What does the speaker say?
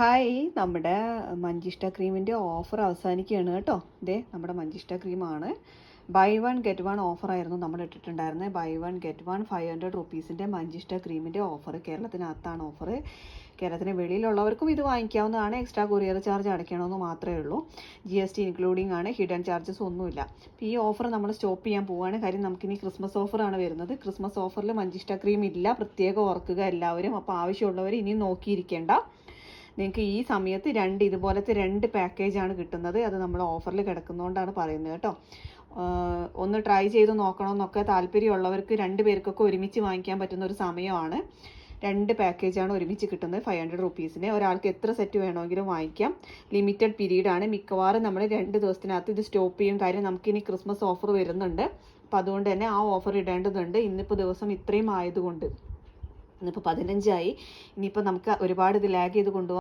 Hi. നമ്മുടെ മഞ്ചിഷ്ട ക്രീമിന്റെ offer അവസാനിക്കുകയാണ് കേട്ടോ. ഇതേ നമ്മുടെ മഞ്ചിഷ്ട ക്രീമാണ്. ബൈ വൺ ഗെറ്റ് വൺ ഓഫറായിരുന്നു നമ്മൾ ഇട്ടിട്ടുണ്ടായിരുന്നത് buy one get one five hundred റുപ്പീസിന്റെ Manjishta ക്രീമിന്റെ ഓഫർ. കേരളത്തിനകത്താണ് ഓഫർ കേരളത്തിന് വെളിയിലുള്ളവർക്കും ഇത് വാങ്ങിക്കാവുന്നതാണ്. എക്സ്ട്രാ കൊറിയർ ചാർജ് അടയ്ക്കണമെന്ന് മാത്രമേ ഉള്ളൂ. ജി എസ് ടി ഇൻക്ലൂഡിംഗ് ആണ്. ഹിഡൻ ചാർജസ് ഒന്നുമില്ല. അപ്പോൾ ഈ ഓഫർ നമ്മൾ സ്റ്റോപ്പ് ചെയ്യാൻ പോവുകയാണ് കാര്യം നമുക്കിനി ക്രിസ്മസ് ഓഫറാണ് വരുന്നത്. ക്രിസ്മസ് ഓഫറിൽ മഞ്ചിഷ്ട ക്രീം ഇല്ല. പ്രത്യേകം ഓർക്കുക എല്ലാവരും. അപ്പോൾ ആവശ്യമുള്ളവർ ഇനി നോക്കിയിരിക്കേണ്ട. നിങ്ങൾക്ക് ഈ സമയത്ത് രണ്ട് ഇതുപോലത്തെ രണ്ട് പാക്കേജാണ് കിട്ടുന്നത്. അത് നമ്മൾ ഓഫറിൽ കിടക്കുന്നതുകൊണ്ടാണ് പറയുന്നത് കേട്ടോ. ഒന്ന് ട്രൈ ചെയ്ത് നോക്കണമെന്നൊക്കെ താല്പര്യമുള്ളവർക്ക് രണ്ട് പേർക്കൊക്കെ ഒരുമിച്ച് വാങ്ങിക്കാൻ പറ്റുന്ന ഒരു സമയമാണ്. രണ്ട് പാക്കേജാണ് ഒരുമിച്ച് കിട്ടുന്നത് ഫൈവ് ഹൺഡ്രഡ് റുപ്പീസിന് ഒരാൾക്ക് എത്ര സെറ്റ് വേണമെങ്കിലും വാങ്ങിക്കാം. ലിമിറ്റഡ് പീരീഡ് ആണ്. മിക്കവാറും നമ്മൾ രണ്ട് ദിവസത്തിനകത്ത് ഇത് സ്റ്റോപ്പ് ചെയ്യും കാര്യം നമുക്കിനി ക്രിസ്മസ് ഓഫർ വരുന്നുണ്ട്. അപ്പം അതുകൊണ്ട് തന്നെ ആ ഓഫർ ഇടേണ്ടതുണ്ട്. ഇന്നിപ്പോൾ ദിവസം ഇത്രയും ആയതുകൊണ്ട്. ഇന്നിപ്പോൾ പതിനഞ്ചായി. ഇനിയിപ്പോൾ നമുക്ക് ഒരുപാട് ഇത് ലാഗ് ചെയ്ത് കൊണ്ടുപോകാൻ